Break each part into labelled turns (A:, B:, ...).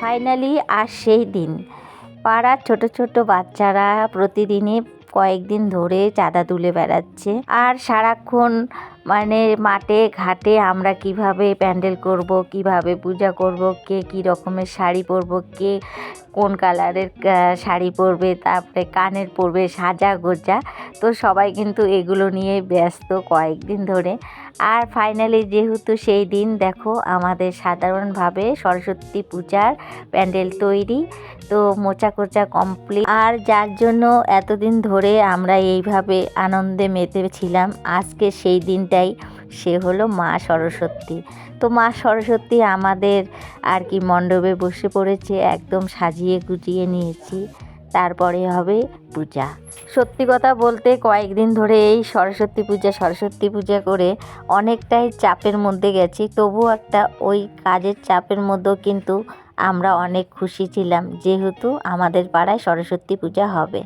A: Finally আর সেই দিন। পাড়ার ছোট ছোট বাচ্চারা প্রতিদিনই কয়েকদিন ধরে চাঁদা তুলে বেড়াচ্ছে। আর সারাক্ষণ মানে মাঠে, ঘাটে আমরা কীভাবে প্যান্ডেল করব, কীভাবে পূজা করব, কে কী রকমের শাড়ি পরবো, কে কোন কালারের শাড়ি পরবে, তারপরে কানের পরবে, সাজা গোজা। তো সবাই কিন্তু এগুলো নিয়ে ব্যস্ত কয়েকদিন ধরে। আর ফাইনালি যেহেতু সেই দিন, দেখো আমাদের সাধারণভাবে সরস্বতী পূজার প্যান্ডেল তৈরি। তো মোচা কোচা কমপ্লিট আর যার জন্য এতদিন ধরে আমরা এইভাবে আনন্দে মেতে ছিলাম আজকে সেই দিনটাই সে হলো মা সরস্বতী। তো মা সরস্বতী আমাদের আর কি মণ্ডপে বসে পড়েছে, একদম সাজিয়ে গুজিয়ে নিয়েছি। তারপরে হবে পূজা। সত্যি কথা বলতে কয়েকদিন ধরে এই সরস্বতী পূজা সরস্বতী পূজা করে অনেকটাই চাপের মধ্যে গেছি। তবু একটা ওই কাজের চাপের মধ্যেও কিন্তু আমরা অনেক খুশি ছিলাম, যেহেতু আমাদের পাড়ায় সরস্বতী পূজা হবে।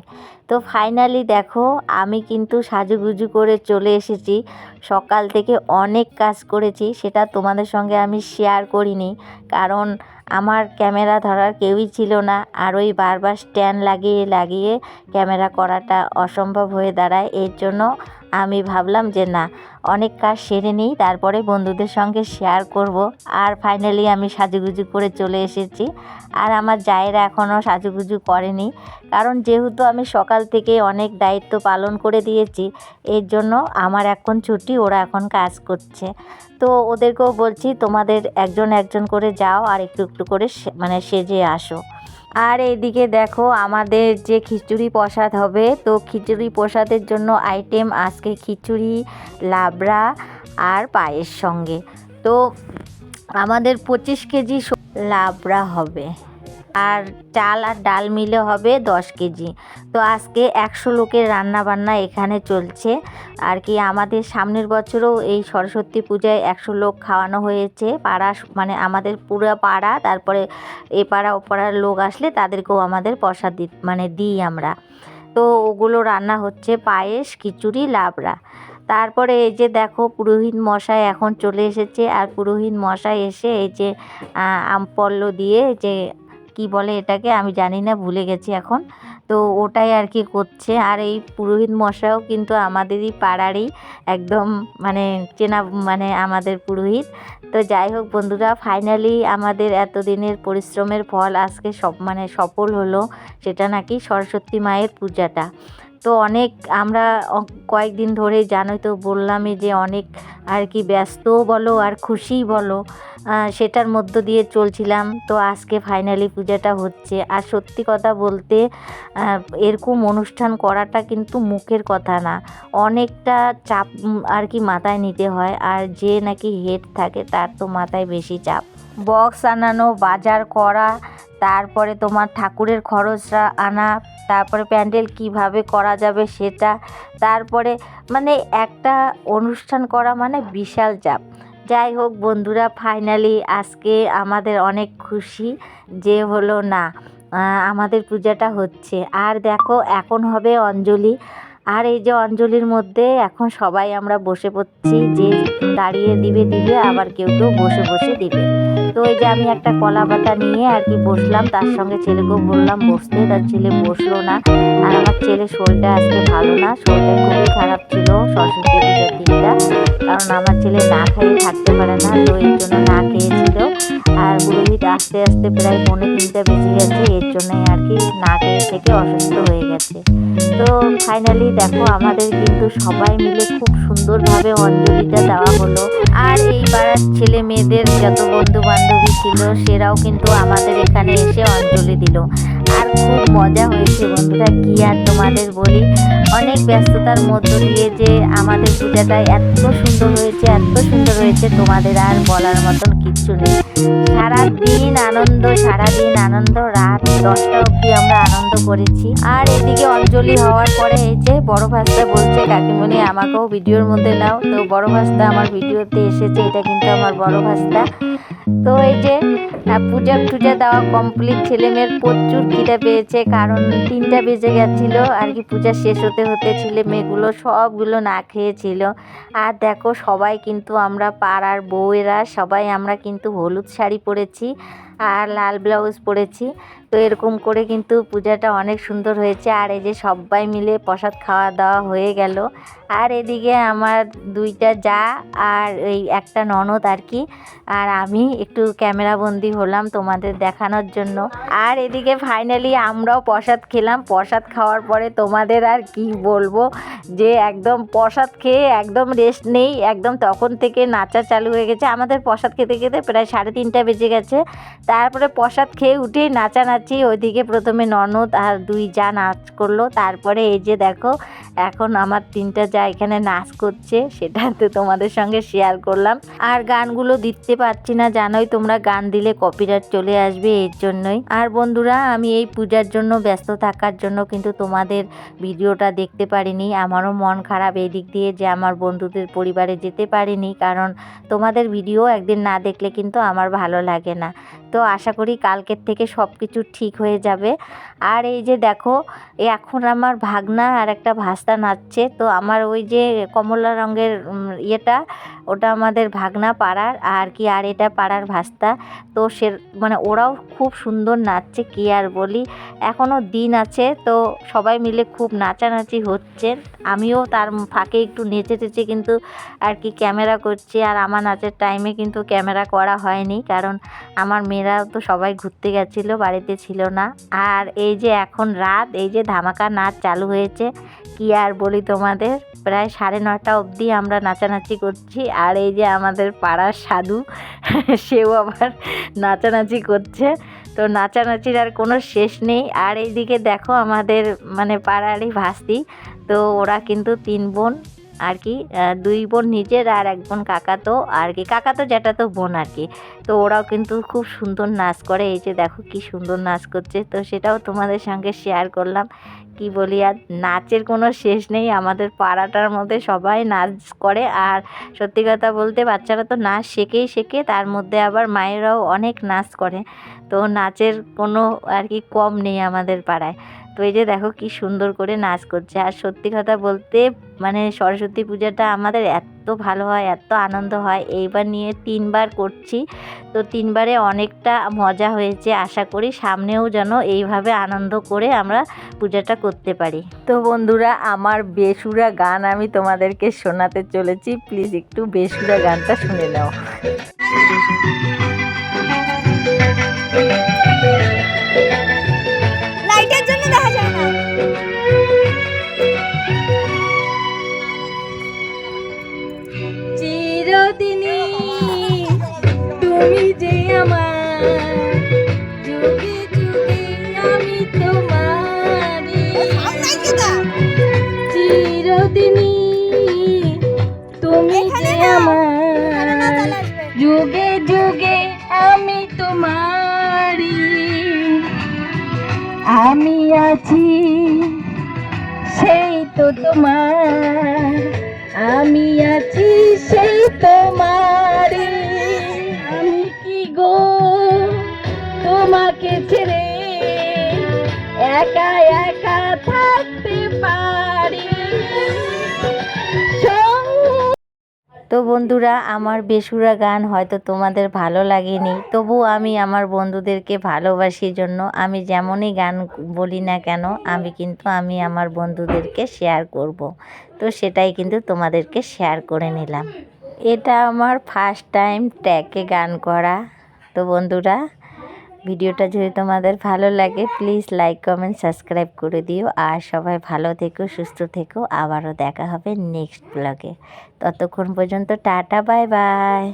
A: তো ফাইনালি দেখো, আমি কিন্তু সাজুগুজু করে চলে এসেছি। সকাল থেকে অনেক কাজ করেছি, সেটা তোমাদের সঙ্গে আমি শেয়ার করিনি। কারণ আমার ক্যামেরা ধরার কেউই ছিল না। আর ওই বারবার স্ট্যান্ড লাগিয়ে লাগিয়ে ক্যামেরা করাটা অসম্ভব হয়ে দাঁড়ায়। এর জন্য আমি ভাবলাম যে না, অনেক কাজ সেরে নিই, তারপরে বন্ধুদের সঙ্গে শেয়ার করব। আর ফাইনালি আমি সাজুগুজু করে চলে এসেছি। আর আমার জায়েরা এখনও সাজুগুজু করেনি। কারণ যেহেতু আমি সকাল থেকে অনেক দায়িত্ব পালন করে দিয়েছি, এর জন্য আমার এখন ছুটি, ওরা এখন কাজ করছে। তো ওদেরকেও বলছি, তোমাদের একজন একজন করে যাও আর একটু একটু করে মানে সেজে আসো। আর এইদিকে দেখো আমাদের যে খিচুড়ি প্রসাদ হবে, তো খিচুড়ি প্রসাদের জন্য আইটেম আজকে খিচুড়ি, লাবড়া আর পায়ের সঙ্গে। তো আমাদের পঁচিশ কেজি লাবড়া হবে। আর চাল আর ডাল মিলে হবে দশ কেজি। তো আজকে একশো লোকের রান্না বান্না এখানে চলছে। আর কি আমাদের সামনের বছরও এই সরস্বতী পূজায় একশো লোক খাওয়ানো হয়েছে। পাড়া মানে আমাদের পুরো পাড়া, তারপরে এ পাড়া ও পাড়ার লোক আসলে তাদেরকেও আমাদের প্রসাদ দি মানে দিই আমরা। তো ওগুলো রান্না হচ্ছে পায়েস, খিচুড়ি, লাবড়া। তারপরে এই যে দেখো পুরোহিত মশাই এখন চলে এসেছে। আর পুরোহিত মশাই এসে এই যে আমপল্ল দিয়ে যে কি বলে এটাকে আমি জানি না, ভুলে গেছি এখন। তো ওটাই আর কি করছে। আর এই পুরোহিত মশাও কিন্তু আমাদেরই পাড়ারই একদম মানে চেনা মানে আমাদের পুরোহিত। তো যাই হোক বন্ধুরা ফাইনালি আমাদের এতদিনের পরিশ্রমের ফল আজকে সব মানে সফল হলো, সেটা নাকি সরস্বতী মায়ের পূজাটা। তো অনেক আমরা কয়েকদিন ধরে জানোই তো বললামই যে অনেক আর কি ব্যস্তও বলো আর খুশিই বলো সেটার মধ্য দিয়ে চলছিলাম। তো আজকে ফাইনালি পূজাটা হচ্ছে। আর সত্যি কথা বলতে এরকম অনুষ্ঠান করাটা কিন্তু মুখের কথা না। অনেকটা চাপ আর কি মাথায় নিতে হয়। আর যে নাকি হেড থাকে তার তো মাথায় বেশি চাপ। বক্স আনানো, বাজার করা তারপরে তোমার ঠাকুরের খরচটা আনা, তারপরে প্যান্ডেল কীভাবে করা যাবে সেটা, তারপরে মানে একটা অনুষ্ঠান করা মানে বিশাল চাপ। যাই হোক বন্ধুরা ফাইনালি আজকে আমাদের অনেক খুশি যে হলো না আমাদের পূজাটা হচ্ছে। আর দেখো এখন হবে অঞ্জলি। আর এই যে অঞ্জলির মধ্যে এখন সবাই আমরা বসে পড়ছি, যে দাঁড়িয়ে দিবে দিবে, আবার কেউ কেউ বসে বসে দিবে। তো ওই যে আমি একটা কলা পাতা নিয়ে আর কি বসলাম, তার সঙ্গে ছেলেকেও বললাম, বসতে। তার ছেলে বসল না। আর আমার ছেলে শরীরটা আজকে ভালো না, শরীরটা খুবই খারাপ ছিল, সরস্বতী পূজার দিনটা। কারণ আমার ছেলে না খেয়ে থাকতে পারে না, তো এই জন্য না খেয়েছিল আর পুরোহিত আস্তে আস্তে প্রায় পৌনে তিনটা বেজে গেছে, এর জন্যই আর কি না খেয়ে থেকে অসুস্থ হয়ে গেছে। তো ফাইনালি দেখো, আমাদের কিন্তু সবাই মিলে খুব সুন্দরভাবে অঞ্জলিটা দেওয়া হলো। আর এই পাড়ার ছেলে মেয়েদের যত বন্ধু বান্ধবী ছিল, সেরাও কিন্তু আমাদের এখানে এসে অঞ্জলি দিল। আর খুব মজা হয়েছে বন্ধুরা, কি আর তোমাদের বলি? অনেক ব্যস্ততার মধ্য দিয়ে যে আমাদের পূজাটা এত সুন্দর হয়েছে, এত সুন্দর হয়েছে, তোমাদের আর বলার মতন কিচ্ছু নেই। সারাদিন আনন্দ সারাদিন আনন্দ, রাত দশটা অবধি আমরা আনন্দ করেছি। আর এদিকে অঞ্জলি হওয়ার পরে এই যে বড় ভাস্তা বলছে, কাকিমণি আমাকেও ভিডিওর মধ্যে নাও। তো বড় ভাস্তা আমার ভিডিওতে এসেছে, এটা কিন্তু আমার বড় ভাস্তা। তো এই যে পূজা টুজা দেওয়া কমপ্লিট ছেলে মেয়ের প্রচুর খিদা পেয়েছে, কারণ তিনটা বেজে গেছিল আর কি পূজা শেষ হতে হতে ছেলে মেয়েগুলো সবগুলো না খেয়েছিল। আর দেখো সবাই কিন্তু আমরা পাড়ার বউয়েরা, সবাই আমরা কিন্তু হলুদ শাড়ি পরেছি। আর লাল ব্লাউজ পরেছি। তো এরকম করে কিন্তু পূজাটা অনেক সুন্দর হয়েছে। আর এই যে সবাই মিলে প্রসাদ খাওয়া দাওয়া হয়ে গেল। আর এদিকে আমার দুইটা যা আর এই একটা ননদ আর কি। আর আমি একটু ক্যামেরা বন্দি হলাম তোমাদের দেখানোর জন্য। আর এদিকে ফাইনালি আমরাও প্রসাদ খেলাম। প্রসাদ খাওয়ার পরে তোমাদের আর কি বলব? যে একদম প্রসাদ খেয়ে একদম রেস্ট নেই। একদম তখন থেকে নাচা চালু হয়ে গেছে। আমাদের প্রসাদ খেতে খেতে প্রায় সাড়ে তিনটা বেজে গেছে। তারপরে প্রসাদ খেয়ে উঠেই নাচানাচি, ওইদিকে প্রথমে ননদ আর দুই যা নাচ করল। তারপরে এই যে দেখো, এখন আমার তিনটা যা এখানে নাচ করছে, সেটা তো তোমাদের সঙ্গে শেয়ার করলাম। আর গানগুলো দিতে পারছি না, জানোই তোমরা গান দিলে কপিরাইট চলে আসবে এর জন্যই। আর বন্ধুরা, আমি এই পূজার জন্য ব্যস্ত থাকার জন্য কিন্তু তোমাদের ভিডিওটা দেখতে পারিনি। আমারও মন খারাপ এই দিক দিয়ে যে আমার বন্ধুদের পরিবারে যেতে পারিনি, কারণ তোমাদের ভিডিও একদিন না দেখলে কিন্তু আমার ভালো লাগে না। তো আশা করি কালকের থেকে সব কিছু ঠিক হয়ে যাবে। আর এই যে দেখো, এখন আমার ভাগনা আর একটা ভাস্তা নাচছে। তো আমার ওই যে কমলা রঙের ইয়েটা, ওটা আমাদের ভাগনা পাড়ার, আর কি, আর এটা পাড়ার ভাস্তা। তো সে মানে ওরাও খুব সুন্দর নাচছে, কি আর বলি। এখনও দিন আছে, তো সবাই মিলে খুব নাচানাচি হচ্ছে। আমিও তার ফাঁকে একটু নেচে টেচে কিন্তু আর কি ক্যামেরা করছি। আর আমার নাচের টাইমে কিন্তু ক্যামেরা করা হয়নি, কারণ আমার মেয়েরা তো সবাই ঘুরতে গেছিল, বাড়িতে ছিল না। আর এই যে এখন রাত, এই যে ধামাকা নাচ চালু হয়েছে, কি আর বলি তোমাদের? প্রায় সাড়ে নটা অবধি আমরা নাচানাচি করছি, আর এই যে আমাদের পাড়ার সাধু, সেও আবার নাচানাচি করছে। তো নাচানাচির আর কোনো শেষ নেই। আর এইদিকে দেখো আমাদের মানে পাড়ারই ভাস্তি, তো ওরা কিন্তু তিন বোন। আর কি দুই বোন নিজের আর এক বোন কাকাতো আর কি। কাকাতো যেটা তো বোন আর কি। তো ওরাও কিন্তু খুব সুন্দর নাচ করে। এই যে দেখো কি সুন্দর নাচ করছে। তো সেটাও তোমাদের সঙ্গে শেয়ার করলাম। কি বলি আর, নাচের কোনো শেষ নেই। আমাদের পাড়াটার মধ্যে সবাই নাচ করে। আর সত্যি কথা বলতে বাচ্চারা তো নাচ শেখেই শেখে। তার মধ্যে আবার মায়েরাও অনেক নাচ করে। তো নাচের কোনো আর কি কম নেই আমাদের পাড়ায়। তো এই যে দেখো কি সুন্দর করে নাচ করছে। আর সত্যি কথা বলতে মানে সরস্বতী পূজাটা আমাদের এত ভালো হয়, এত আনন্দ হয়। এইবার নিয়ে তিনবার করছি। তো তিনবারে অনেকটা মজা হয়েছে। আশা করি সামনেও যেন এইভাবে আনন্দ করে আমরা পূজাটা করতে পারি। তো বন্ধুরা, আমার বেসুরা গান আমি তোমাদেরকে শোনাতে চলেছি। প্লিজ একটু বেসুরা গানটা শুনে নাও। তোমার আমি আছি সেই তোমার আমি কি গো তোমাকে ছেড়ে একা একা থাকতে পারি তো বন্ধুরা, আমার বেসুরা গান হয়তো তোমাদের ভালো লাগেনি। তবু আমি আমার বন্ধুদেরকে ভালোবাসির জন্য আমি যেমনই গান বলি না কেন, আমি কিন্তু, আমি আমার বন্ধুদেরকে শেয়ার করব। তো সেটাই কিন্তু তোমাদেরকে শেয়ার করে নিলাম। এটা আমার ফার্স্ট টাইম ট্র্যাকে গান করা। তো বন্ধুরা ভিডিওটা যদি তোমাদের ভালো লাগে প্লিজ লাইক কমেন্ট সাবস্ক্রাইব করে দিও। আর সবাই ভালো থেকো, সুস্থ থেকো। আবারও দেখা হবে নেক্সট ব্লগে ততক্ষণ পর্যন্ত টাটা বাই বাই